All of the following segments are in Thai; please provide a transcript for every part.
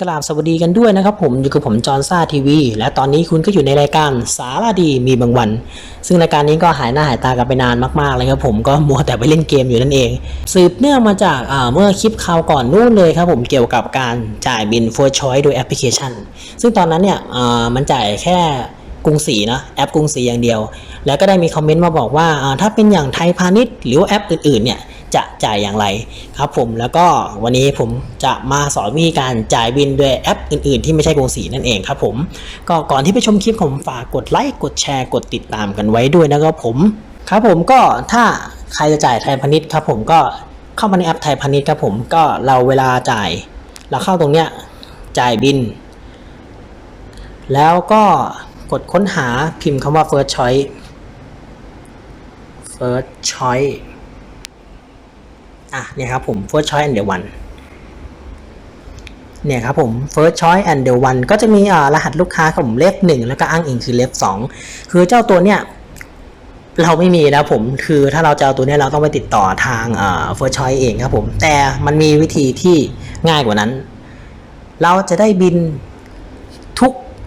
กราบสวัสดีกันด้วยนะครับผมอยู่กับผมจอห์นซ่าทีวี และตอนนี้คุณก็อยู่ในรายการสาระดีมีบางวัน ซึ่งรายการนี้ก็หายหน้าหายตากันไปนานมากๆเลยครับผมก็มัวแต่ไปเล่นเกมอยู่นั่นเอง สืบเนื่องมาจากเมื่อคลิปคราวก่อนนู่นเลยครับผมเกี่ยวกับการจ่ายบิน for choice โดยแอปพลิเคชัน ซึ่งตอนนั้นเนี่ยมันจ่ายแค่กรุงศรีนะแอปกรุงศรีอย่างเดียว แล้วก็ได้มีคอมเมนต์มาบอกว่าอ่าถ้าเป็นอย่างไทยพาณิชย์หรือว่าแอปอื่นๆเนี่ย จะจ่ายอย่างไรครับผมแล้วก็วันนี้ผมจะมาสอนวิธีการจ่ายบินด้วยแอปอื่นๆ ที่ไม่ใช่กรุงศรีนั่นเองครับผมก็ก่อนที่ไปชมคลิปผมฝากกดไลค์กดแชร์กดติดตามกันไว้ด้วยนะครับผมครับผมก็ถ้าใครจะจ่ายไทยพาณิชย์ครับผมก็เข้ามาในแอปไทยพาณิชย์ครับผมก็เราเวลาจ่าย เราเข้าตรงเนี้ยจ่ายบิน แล้วก็กดค้นหาพิมพ์คำว่า first choice first choice อะเนี่ยครับผม first choice and the one เนี่ยครับผม first choice and the one ก็จะมีอ่ารหัสลูกค้าครับผมเลขหนึ่งแล้วก็อ้างอิงคือเลขสองคือเจ้าตัวเนี่ยเราไม่มีนะผมคือถ้าเราจะเอาตัวเนี้ยเราต้องไปติดต่อทางอ่า first choice เองครับผม แต่มันมีวิธีที่ง่ายกว่านั้น เราจะได้บิน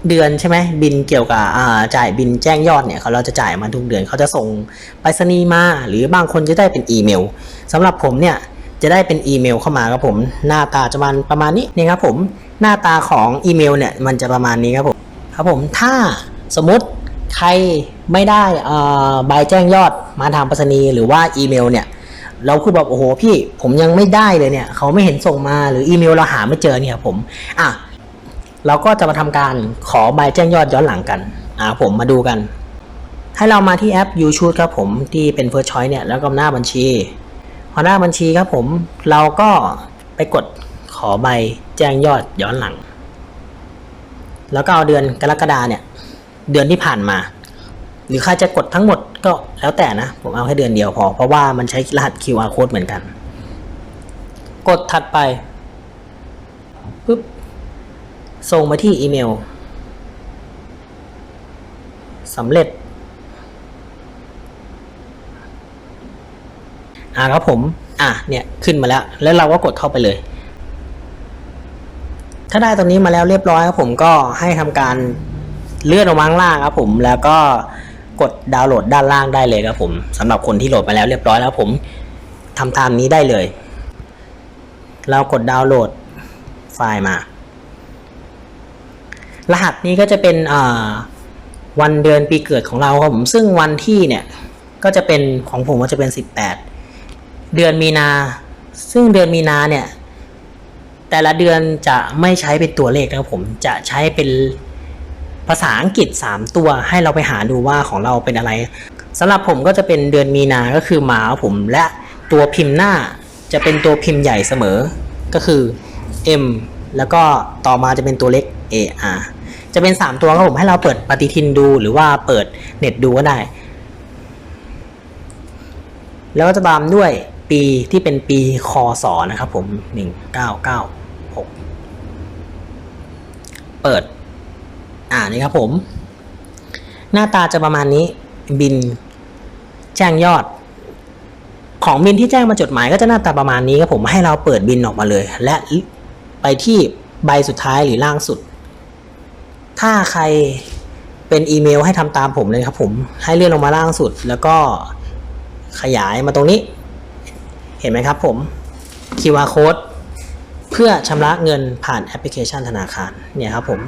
เดือนใช่ไหมบินเกี่ยวกับจ่ายบินแจ้งยอดเนี่ยเขาเราจะจ่ายมาทุกเดือนเขาจะส่งไปรษณีย์มาหรือบางคนจะได้เป็นอีเมลสำหรับผมเนี่ยจะได้เป็นอีเมลเข้ามาครับผมหน้าตาจะมันประมาณนี้นี่ครับผมหน้าตาของอีเมลเนี่ยมันจะประมาณนี้ครับผมครับผมถ้าสมมติใครไม่ได้ใบแจ้งยอดมาทางไปรษณีย์หรือว่าอีเมลเนี่ยเราคือแบบโอ้โหพี่ผมยังไม่ได้เลยเนี่ยเขาไม่เห็นส่งมาหรืออีเมลเราหาไม่เจอเนี่ยผมอะ เราก็จะมาทำการขอใบแจ้งยอดย้อนหลังกันอ่าผมมาดูกัน ให้เรามาที่แอป y o u c h o o s ครับผมที่เป็น First Choice เนี่ยแล้วก็หน้าบัญชี พอหน้าบัญชีครับผมเราก็ไปกดขอใบแจ้งยอดย้อนหลัง แล้วก็เอาเดือนกรกฎาเนี่ยเดือนที่ผ่านมา หรือใครจะกดทั้งหมดก็แล้วแต่นะ ผมเอาแค่เดือนเดียวพอ เพราะว่ามันใช้รหัส QR code เหมือนกัน กดถัดไป ส่งมาที่อีเมลสำเร็จอ่าครับผม อะ เนี่ยขึ้นมาแล้ว แล้วเราก็กดเข้าไปเลย ถ้าได้ตรงนี้มาแล้วเรียบร้อยครับผมก็ให้ทำการเลื่อนลงมาข้างล่างครับผม แล้วก็กดดาวน์โหลดด้านล่างได้เลยครับผมสำหรับคนที่โหลดมาแล้วเรียบร้อยแล้วผมทำตามนี้ได้เลย เรากดดาวน์โหลดไฟล์มา รหัสนี้ก็จะเป็นวันเดือนปีเกิดของเราครับผมซึ่งวันที่เนี่ยก็จะเป็นของผมก็จะเป็น 18 เดือนมีนา ซึ่งเดือนมีนาเนี่ยแต่ละเดือนจะไม่ใช้เป็นตัวเลขนะครับผมจะใช้เป็นภาษาอังกฤษ 3 ตัวให้เราไปหาดูว่าของเราเป็นอะไรสำหรับผมก็จะเป็นเดือนมีนาก็คือหมาผมและตัวพิมพ์หน้าจะเป็นตัวพิมพ์ใหญ่เสมอก็คือ M แล้วก็ต่อมาจะเป็นตัวเล็ก AR จะเป็น 3 ตัวครับผมให้เราเปิดปฏิทินดูหรือว่าเปิดเน็ตดูก็ได้ แล้วก็จะตามด้วยปีที่เป็นปีคศนะครับผม 1996 เปิด อ่านี่ครับผม หน้าตาจะประมาณนี้บินแจ้งยอดของบินที่แจ้งมาจดหมายก็จะหน้าตาประมาณนี้ครับผมให้เราเปิดบินออกมาเลย และไปที่ใบสุดท้ายหรือล่างสุด ถ้าใครเป็นอีเมลให้ทำตามผมเลยครับผมให้เลื่อนลงมาล่างสุด แล้วก็ขยายมาตรงนี้ เห็นไหมครับผม QR code เพื่อชำระเงินผ่านแอปพลิเคชันธนาคารเนี่ยครับผม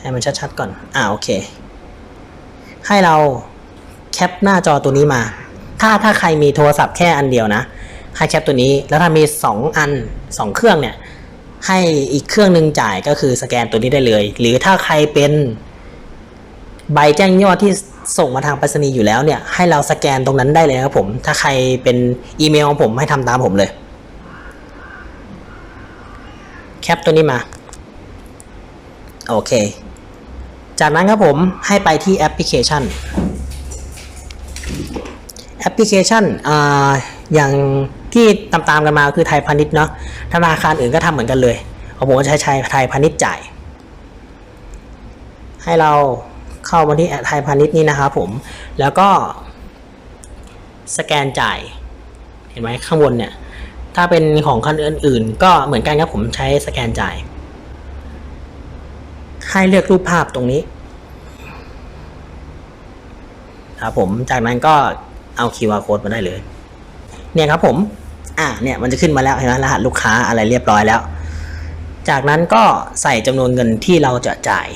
ให้มันชัดๆก่อน อ่าโอเค ให้เราแคปหน้าจอตัวนี้มา ถ้าถ้าใครมีโทรศัพท์แค่อันเดียวนะ ให้แคปตัวนี้ แล้วถ้ามี 2 อัน 2 เครื่องเนี่ย ให้อีกเครื่องหนึ่งจ่ายก็คือสแกนตัวนี้ได้เลย หรือถ้าใครเป็นใบแจ้งยอดที่ส่งมาทางไปรษณีย์อยู่แล้วเนี่ย ให้เราสแกนตรงนั้นได้เลยครับผม ถ้าใครเป็นอีเมลของผมให้ทำตามผมเลย แคปตัวนี้มา โอเค จากนั้นครับผมให้ไปที่แอปพลิเคชันแอปพลิเคชันอ่าอย่าง ที่ตามๆกันมาคือไทยพาณิชย์เนาะธนาคารอื่นก็ทำเหมือนกันเลยของผมก็ใช้ใช้ไทยพาณิชย์จ่าย ให้เราเข้ามาที่ไทยพาณิชย์นี่นะครับผมแล้วก็ สแกนจ่าย เห็นไหมข้างบนเนี่ย ถ้าเป็นของคันอื่น ๆ ก็เหมือนกันครับผมใช้สแกนจ่าย ให้เลือกรูปภาพตรงนี้ครับผมจากนั้นก็เอา QR code มาได้เลย เนี่ยครับผม อ่าเนี่ยมันจะขึ้นมาแล้วเห็นไหมรหัสลูกค้าอะไรเรียบร้อยแล้ว จากนั้นก็ใส่จำนวนเงินที่เราจะจ่าย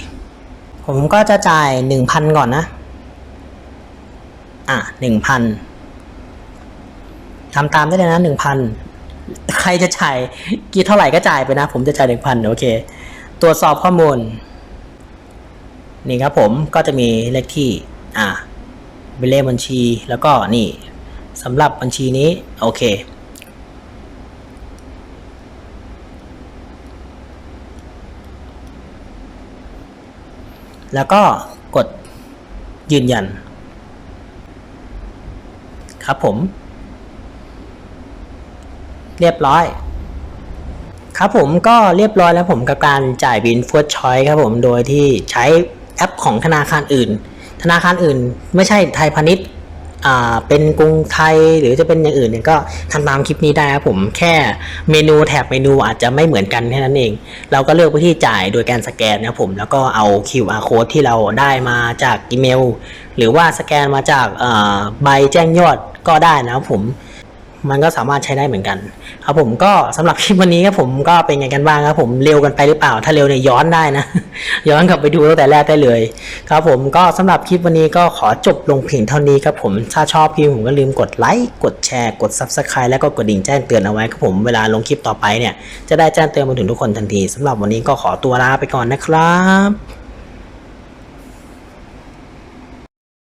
ผมก็จะจ่ายหนึ่งพันก่อนนะ อะหนึ่งพันทำตามได้เลยนะหนึ่งพันใครจะจ่ายกี่เท่าไหร่ก็จ่ายไปนะ ผมจะจ่ายหนึ่งพันโอเค ตรวจสอบข้อมูล นี่ครับผมก็จะมีเลขที่ อะเป็นเลบัญชีแล้วก็นี่สำหรับบัญชีนี้ โอเค แล้วก็กดยืนยัน ครับผม เรียบร้อย ครับผมก็เรียบร้อยแล้วผมกับการจ่ายบินฟูดชอยครับผมโดยที่ใช้แอปของธนาคารอื่น ธนาคารอื่น ไม่ใช่ไทยพาณิชย์ เป็นกรุงไทยหรือจะเป็นอย่างอื่นเนี่ยก็ทำตามคลิปนี้ได้ครับผมแค่เมนูแถบเมนูอาจจะไม่เหมือนกันแค่นั้นเอง เราก็เลือกวิธีจ่ายโดยการสแกนนะครับผมแล้วก็เอา QR code ที่เราได้มาจากอีเมล หรือว่าสแกนมาจากใบแจ้งยอดก็ได้นะครับผม มันก็สามารถใช้ได้เหมือนกัน ครับผมก็สำหรับคลิปวันนี้ครับผมก็เป็นไงกันบ้างครับผมเร็วกันไปหรือเปล่า ถ้าเร็วเนี่ยย้อนได้นะ ย้อนกลับไปดูตั้งแต่แรกได้เลย ครับผมก็สำหรับคลิปวันนี้ก็ขอจบลงเพียงเท่านี้ครับผมถ้าชอบคลิปผมก็ลืมกดไลค์กดแชร์กด Subscribe แล้วก็กดดิ่งแจ้งเตือนเอาไว้ครับผมเวลาลงคลิปต่อไปเนี่ยจะได้แจ้งเตือนมาถึงทุกคนทันทีสำหรับวันนี้ก็ขอตัวลาไปก่อนนะครับ